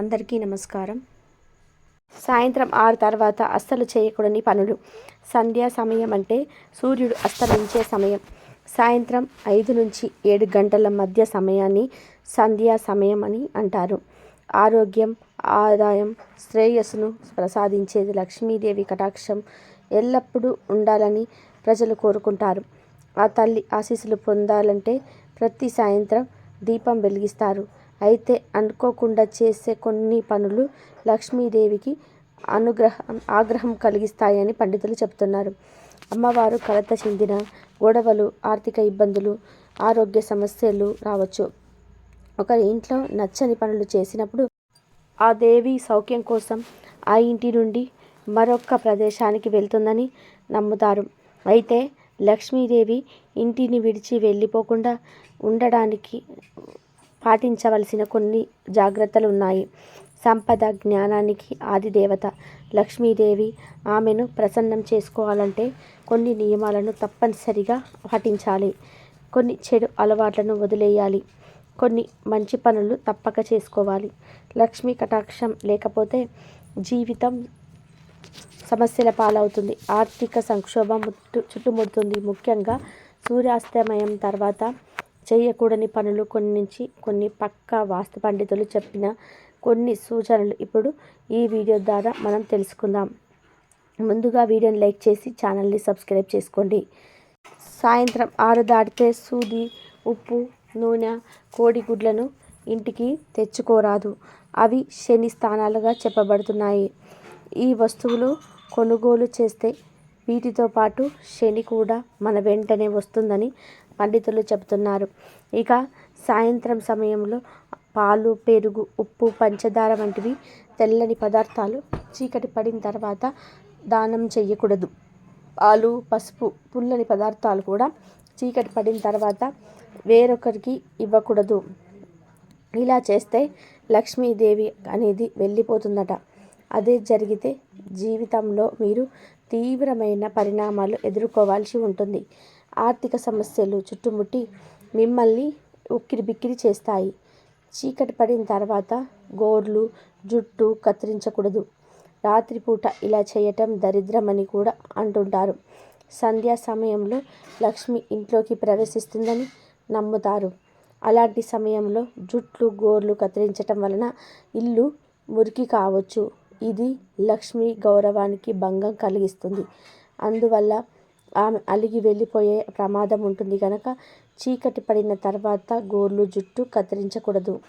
అందరికీ నమస్కారం. సాయంత్రం ఆరు తర్వాత అస్సలు చేయకూడని పనులు. సంధ్యా సమయం అంటే సూర్యుడు అస్తమించే సమయం. సాయంత్రం ఐదు నుంచి ఏడు గంటల మధ్య సమయాన్ని సంధ్యా సమయం అని అంటారు. ఆరోగ్యం ఆదాయం శ్రేయస్సును ప్రసాదించేది లక్ష్మీదేవి కటాక్షం ఎల్లప్పుడూ ఉండాలని ప్రజలు కోరుకుంటారు. ఆ తల్లి ఆశీస్సులు పొందాలంటే ప్రతి సాయంత్రం దీపం వెలిగిస్తారు. అయితే అనుకోకుండా చేసే కొన్ని పనులు లక్ష్మీదేవికి అనుగ్రహం ఆగ్రహం కలిగిస్తాయని పండితులు చెబుతున్నారు అమ్మవారు కలత చెందిన గొడవలు ఆర్థిక ఇబ్బందులు ఆరోగ్య సమస్యలు రావచ్చు. ఒకరి ఇంట్లో నచ్చని పనులు చేసినప్పుడు ఆ దేవి సౌఖ్యం కోసం ఆ ఇంటి నుండి మరొక ప్రదేశానికి వెళ్తుందని నమ్ముతారు. అయితే లక్ష్మీదేవి ఇంటిని విడిచి వెళ్ళిపోకుండా ఉండడానికి పాటించవలసిన కొన్ని జాగ్రత్తలు ఉన్నాయి సంపద జ్ఞానానికి ఆదిదేవత లక్ష్మీదేవి ఆమెను ప్రసన్నం చేసుకోవాలంటే కొన్ని నియమాలను తప్పనిసరిగా పాటించాలి. కొన్ని చెడు అలవాట్లను వదిలేయాలి. కొన్ని మంచి పనులు తప్పక చేసుకోవాలి. లక్ష్మీ కటాక్షం లేకపోతే జీవితం సమస్యల పాలవుతుంది. ఆర్థిక సంక్షోభం చుట్టుముడుతుంది. ముఖ్యంగా సూర్యాస్తమయం తర్వాత చేయకూడని పనులు కొన్ని నుంచి కొన్ని పక్కా వాస్తు పండితులు చెప్పిన కొన్ని సూచనలు. ఇప్పుడు ఈ వీడియో ద్వారా మనం తెలుసుకుందాం. ముందుగా వీడియోని లైక్ చేసి ఛానల్ని సబ్స్క్రైబ్ చేసుకోండి. సాయంత్రం ఆరు దాటితే సూది ఉప్పు నూనె కోడిగుడ్లను ఇంటికి తెచ్చుకోరాదు. అవి శని స్థానాలుగా చెప్పబడుతున్నాయి. ఈ వస్తువులు కొనుగోలు చేస్తే వీటితో పాటు శని కూడా మన వెంటనే వస్తుందని పండితులు చెబుతున్నారు. ఇక సాయంత్రం సమయంలో పాలు పెరుగు ఉప్పు పంచదార వంటివి తెల్లని పదార్థాలు చీకటి పడిన తర్వాత దానం చేయకూడదు పాలు పసుపు పుల్లని పదార్థాలు కూడా చీకటి పడిన తర్వాత వేరొకరికి ఇవ్వకూడదు. ఇలా చేస్తే లక్ష్మీదేవి అనేది వెళ్ళిపోతుందట. అదే జరిగితే జీవితంలో మీరు తీవ్రమైన పరిణామాలు ఎదుర్కోవాల్సి ఉంటుంది. ఆర్థిక సమస్యలు చుట్టుముట్టి మిమ్మల్ని ఉక్కిరి బిక్కిరి చేస్తాయి. చీకటి పడిన తర్వాత గోర్లు జుట్టు కత్తిరించకూడదు. రాత్రిపూట ఇలా చేయటం దరిద్రమని కూడా అంటుంటారు. సంధ్యా సమయంలో లక్ష్మి ఇంట్లోకి ప్రవేశిస్తుందని నమ్ముతారు. అలాంటి సమయంలో జుట్లు గోర్లు కత్తిరించటం వలన ఇల్లు మురికి కావచ్చు. ఇది లక్ష్మి గౌరవానికి భంగం కలిగిస్తుంది. అందువల్ల ఆమె అలిగి వెళ్ళిపోయే ప్రమాదం ఉంటుంది కనుక చీకటి పడిన తర్వాత గోర్లు జుట్టు కత్తిరించకూడదు.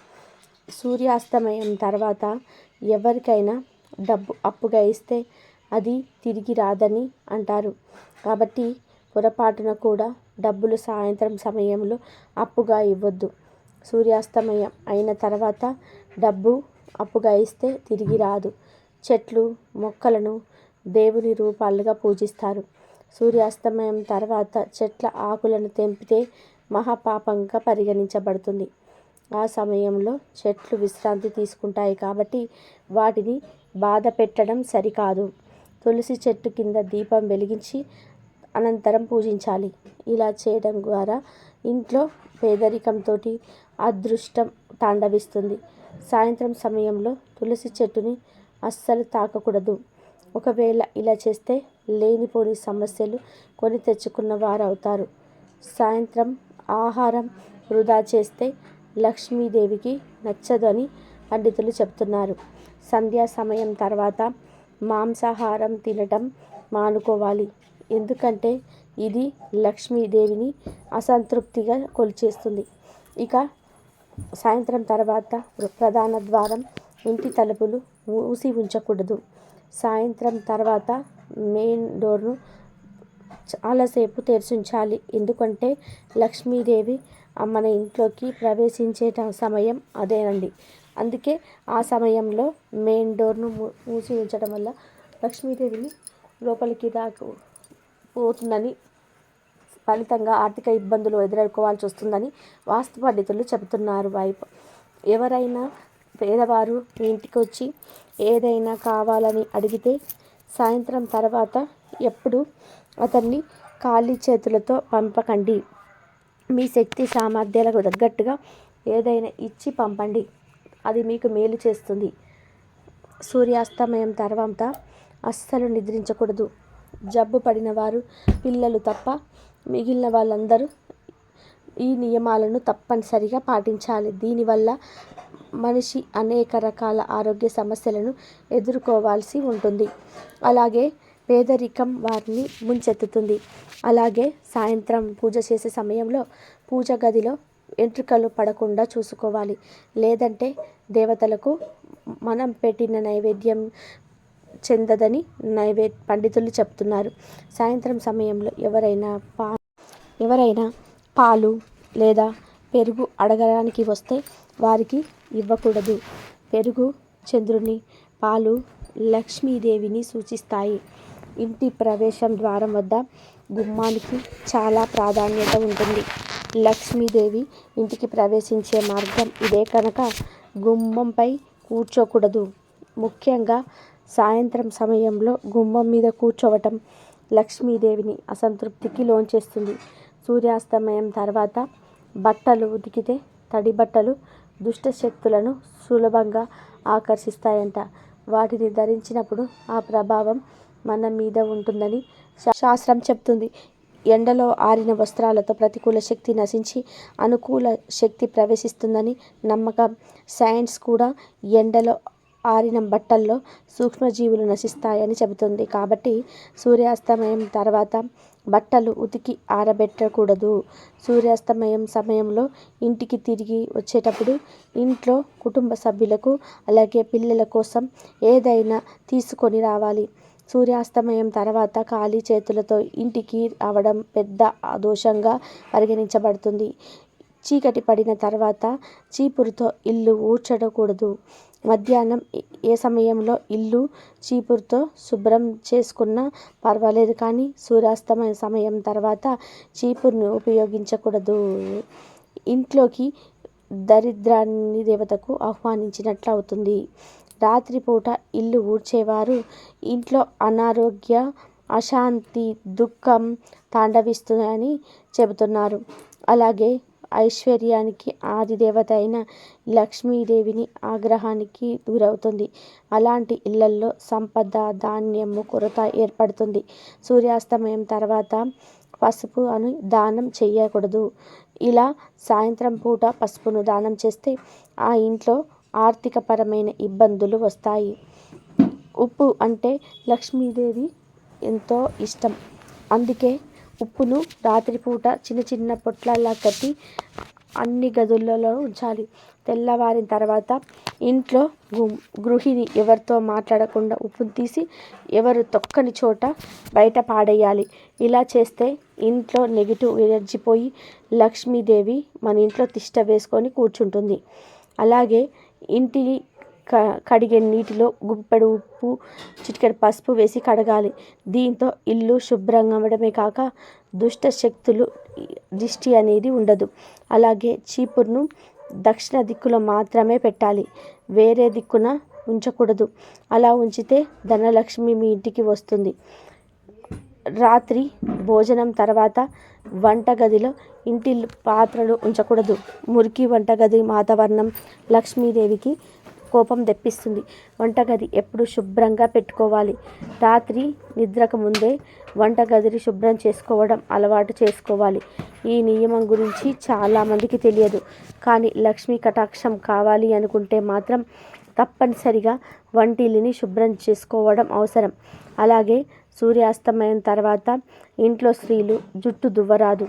సూర్యాస్తమయం తర్వాత ఎవరికైనా డబ్బు అప్పుగా ఇస్తే అది తిరిగి రాదని అంటారు. కాబట్టి పొరపాటున కూడా డబ్బులు సాయంత్రం సమయంలో అప్పుగా ఇవ్వద్దు. సూర్యాస్తమయం అయిన తర్వాత డబ్బు అప్పుగా ఇస్తే తిరిగి రాదు. చెట్లు మొక్కలను దేవుని రూపాలుగా పూజిస్తారు. సూర్యాస్తమయం తర్వాత చెట్ల ఆకులను తెంపితే మహాపాపంగా పరిగణించబడుతుంది. ఆ సమయంలో చెట్లు విశ్రాంతి తీసుకుంటాయి కాబట్టి వాటిని బాధ పెట్టడం సరికాదు. తులసి చెట్టు కింద దీపం వెలిగించి అనంతరం పూజించాలి. ఇలా చేయడం ద్వారా ఇంట్లో పేదరికంతో అదృష్టం తాండవిస్తుంది. సాయంత్రం సమయంలో తులసి చెట్టుని అస్సలు తాకకూడదు. ఒకవేళ ఇలా చేస్తే లేనిపోని సమస్యలు కొని తెచ్చుకున్న వారు అవుతారు సాయంత్రం ఆహారం వృధా చేస్తే లక్ష్మీదేవికి నచ్చదు అని పండితులు చెప్తున్నారు. సంధ్యా సమయం తర్వాత మాంసాహారం తినటం మానుకోవాలి. ఎందుకంటే ఇది లక్ష్మీదేవిని అసంతృప్తిగా కొలిచేస్తుంది. ఇక సాయంత్రం తర్వాత ప్రధాన ద్వారం ఇంటి తలుపులు మూసి ఉంచకూడదు. సాయంత్రం తర్వాత మెయిన్ డోర్ను చాలాసేపు తెరిచి ఉంచాలి ఎందుకంటే లక్ష్మీదేవి మన ఇంట్లోకి ప్రవేశించే సమయం అదేనండి. అందుకే ఆ సమయంలో మెయిన్ డోర్ను మూసి ఉంచడం వల్ల లక్ష్మీదేవిని లోపలికి దాకు పోతుందని ఫలితంగా ఆర్థిక ఇబ్బందులు ఎదుర్కోవాల్సి వస్తుందని వాస్తు పండితులు చెబుతున్నారు. వైపు ఎవరైనా పేదవారు మీ ఇంటికి వచ్చి ఏదైనా కావాలని అడిగితే సాయంత్రం తర్వాత ఎప్పుడు అతన్ని ఖాళీ చేతులతో పంపకండి. మీ శక్తి సామర్థ్యాలకు తగ్గట్టుగా ఏదైనా ఇచ్చి పంపండి. అది మీకు మేలు చేస్తుంది. సూర్యాస్తమయం తర్వాత అస్సలు నిద్రించకూడదు. జబ్బు పడిన వారు పిల్లలు తప్ప మిగిలిన వాళ్ళందరూ ఈ నియమాలను తప్పనిసరిగా పాటించాలి. దీనివల్ల మనిషి అనేక రకాల ఆరోగ్య సమస్యలను ఎదుర్కోవాల్సి ఉంటుంది. అలాగే పేదరికం వారిని ముంచెత్తుతుంది. అలాగే సాయంత్రం పూజ చేసే సమయంలో పూజ గదిలో వెంట్రుకలు పడకుండా చూసుకోవాలి. లేదంటే దేవతలకు మనం పెట్టిన నైవేద్యం చెందదని నైవే పండితులు చెప్తున్నారు. సాయంత్రం సమయంలో ఎవరైనా పా ఎవరైనా పాలు లేదా పెరుగు అడగడానికి వస్తే వారికి ఇవ్వకూడదు. పెరుగు చంద్రుని పాలు లక్ష్మీదేవిని సూచిస్తాయి. ఇంటి ప్రవేశం ద్వారం వద్ద గుమ్మానికి చాలా ప్రాధాన్యత ఉంటుంది. లక్ష్మీదేవి ఇంటికి ప్రవేశించే మార్గం ఇదే కనుక గుమ్మంపై కూర్చోకూడదు. ముఖ్యంగా సాయంత్రం సమయంలో గుమ్మం మీద కూర్చోవటం లక్ష్మీదేవిని అసంతృప్తికి లోంచేస్తుంది. సూర్యాస్తమయం తర్వాత బట్టలు ఉతికితే తడి బట్టలు దుష్ట శక్తులను సులభంగా ఆకర్షిస్తాయంట. వాటిని ధరించినప్పుడు ఆ ప్రభావం మన మీద ఉంటుందని శాస్త్రం చెప్తుంది. ఎండలో ఆరిన వస్త్రాలతో ప్రతికూల శక్తి నశించి అనుకూల శక్తి ప్రవేశిస్తుందని నమ్మకం. సైన్స్ కూడా ఎండలో ఆరిన బట్టల్లో సూక్ష్మజీవులు నశిస్తాయని చెబుతుంది. కాబట్టి సూర్యాస్తమయం తర్వాత బట్టలు ఉతికి ఆరబెట్టకూడదు. సూర్యాస్తమయం సమయంలో ఇంటికి తిరిగి వచ్చేటప్పుడు ఇంట్లో కుటుంబ సభ్యులకు అలాగే పిల్లల కోసం ఏదైనా తీసుకొని రావాలి. సూర్యాస్తమయం తర్వాత ఖాళీ చేతులతో ఇంటికి రావడం పెద్ద దోషంగా పరిగణించబడుతుంది. చీకటి పడిన తర్వాత చీపురుతో ఇల్లు ఊడ్చడకూడదు. మధ్యాహ్నం ఏ సమయంలో ఇల్లు చీపురుతో శుభ్రం చేసుకున్నా పర్వాలేదు కానీ సూర్యాస్తమయ సమయం తర్వాత చీపురుని ఉపయోగించకూడదు. ఇంట్లోకి దరిద్రాన్ని దేవతకు ఆహ్వానించినట్లు అవుతుంది. రాత్రిపూట ఇల్లు ఊడ్చేవారు ఇంట్లో అనారోగ్య అశాంతి దుఃఖం తాండవిస్తుందని చెబుతున్నారు. అలాగే ఐశ్వర్యానికి ఆదిదేవత అయిన లక్ష్మీదేవిని ఆగ్రహానికి గురవుతుంది అలాంటి ఇళ్ళల్లో సంపద ధాన్యము కొరత ఏర్పడుతుంది. సూర్యాస్తమయం తర్వాత పసుపు అని దానం చేయకూడదు. ఇలా సాయంత్రం పూట పసుపును దానం చేస్తే ఆ ఇంట్లో ఆర్థికపరమైన ఇబ్బందులు వస్తాయి. ఉప్పు అంటే లక్ష్మీదేవి ఎంతో ఇష్టం. అందుకే ఉప్పును రాత్రిపూట చిన్న చిన్న పొట్లాల్లా కట్టి అన్ని గదులలో ఉంచాలి. తెల్లవారిన తర్వాత ఇంట్లో గృహిణి ఎవరితో మాట్లాడకుండా ఉప్పును తీసి ఎవరు తొక్కని చోట బయట పాడేయాలి. ఇలా చేస్తే ఇంట్లో నెగిటివ్ ఎనర్జీ పోయి లక్ష్మీదేవి మన ఇంట్లో తిష్ట వేసుకొని కూర్చుంటుంది. అలాగే ఇంటిని కడిగే నీటిలో గుప్పెడు ఉప్పు చిటికెడు పసుపు వేసి కడగాలి. దీంతో ఇల్లు శుభ్రంగా అవ్వడమే కాక దుష్ట శక్తులు దిష్టి అనేది ఉండదు. అలాగే చీపురును దక్షిణ దిక్కులో మాత్రమే పెట్టాలి. వేరే దిక్కున ఉంచకూడదు. అలా ఉంచితే ధనలక్ష్మి మీ ఇంటికి వస్తుంది. రాత్రి భోజనం తర్వాత వంటగదిలో ఇంటి పాత్రలు ఉంచకూడదు. మురికి వంటగది వాతావరణం లక్ష్మీదేవికి కోపం తెప్పిస్తుంది. వంటగది ఎప్పుడు శుభ్రంగా పెట్టుకోవాలి? రాత్రి నిద్రకు ముందే వంటగదిని శుభ్రం చేసుకోవడం అలవాటు చేసుకోవాలి. ఈ నియమం గురించి చాలామందికి తెలియదు. కానీ లక్ష్మీ కటాక్షం కావాలి అనుకుంటే మాత్రం తప్పనిసరిగా వంటిల్లిని శుభ్రం చేసుకోవడం అవసరం. అలాగే సూర్యాస్తమయం తర్వాత ఇంట్లో స్త్రీలు జుట్టు దువ్వరాదు.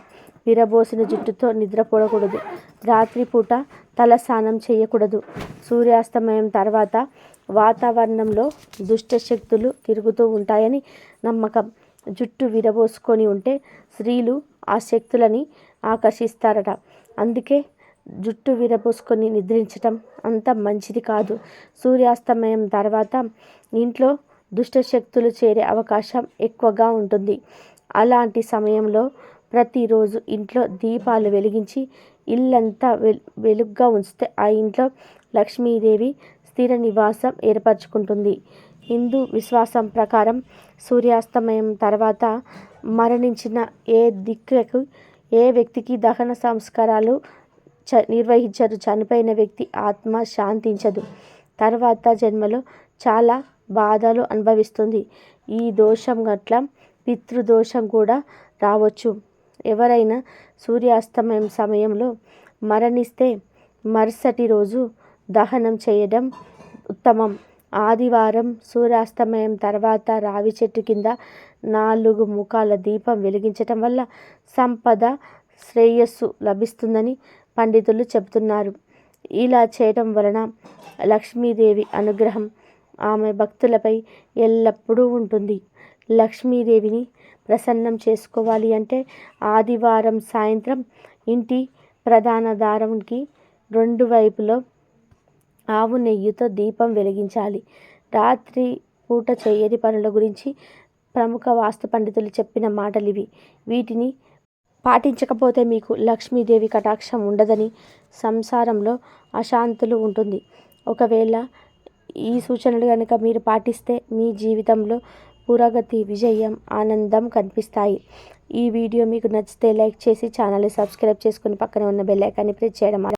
విరబోసిన జుట్టుతో నిద్రపోడకూడదు. రాత్రిపూట తల స్నానం చేయకూడదు. సూర్యాస్తమయం తర్వాత వాతావరణంలో దుష్ట శక్తులు తిరుగుతూ ఉంటాయని నమ్మకం. జుట్టు విరబోసుకొని ఉంటే స్త్రీలు ఆ శక్తులని ఆకర్షిస్తారట. అందుకే జుట్టు విరబోసుకొని నిద్రించటం అంత మంచిది కాదు. సూర్యాస్తమయం తర్వాత ఇంట్లో దుష్టశక్తులు చేరే అవకాశం ఎక్కువగా ఉంటుంది. అలాంటి సమయంలో ప్రతిరోజు ఇంట్లో దీపాలు వెలిగించి ఇల్లంతా వెలుగ్గా ఉంచితే ఆ ఇంట్లో లక్ష్మీదేవి స్థిర నివాసం ఏర్పరచుకుంటుంది. హిందూ విశ్వాసం ప్రకారం సూర్యాస్తమయం తర్వాత మరణించిన ఏ దిక్కుకు ఏ వ్యక్తికి దహన సంస్కారాలు చ నిర్వహించరు చనిపోయిన వ్యక్తి ఆత్మ శాంతించదు. తర్వాత జన్మలో చాలా బాధలు అనుభవిస్తుంది. ఈ దోషం గట్ల పితృదోషం కూడా రావచ్చు. ఎవరైనా సూర్యాస్తమయం సమయంలో మరణిస్తే మరుసటి రోజు దహనం చేయడం ఉత్తమం. ఆదివారం సూర్యాస్తమయం తర్వాత రావి చెట్టు కింద నాలుగు ముఖాల దీపం వెలిగించటం వల్ల సంపద శ్రేయస్సు లభిస్తుందని పండితులు చెబుతున్నారు. ఇలా చేయటం వలన లక్ష్మీదేవి అనుగ్రహం ఆమె భక్తులపై ఎల్లప్పుడూ ఉంటుంది. లక్ష్మీదేవిని ప్రసన్నం చేసుకోవాలి అంటే ఆదివారం సాయంత్రం ఇంటి ప్రధాన దారంకి రెండు వైపులో ఆవు నెయ్యితో దీపం వెలిగించాలి. రాత్రి పూట చేయని పనుల గురించి ప్రముఖ వాస్తు పండితులు చెప్పిన మాటలు ఇవి వీటిని పాటించకపోతే మీకు లక్ష్మీదేవి కటాక్షం ఉండదని సంసారంలో అశాంతులు ఉంటుంది. ఒకవేళ ఈ సూచనలు కనుక మీరు పాటిస్తే మీ జీవితంలో పురోగతి విజయం ఆనందం కనిపిస్తాయి. ఈ వీడియో మీకు నచ్చితే లైక్ చేసి ఛానల్ని సబ్స్క్రైబ్ చేసుకుని పక్కన ఉన్న బెల్ ఐకాన్ని ప్రెస్ చేయడం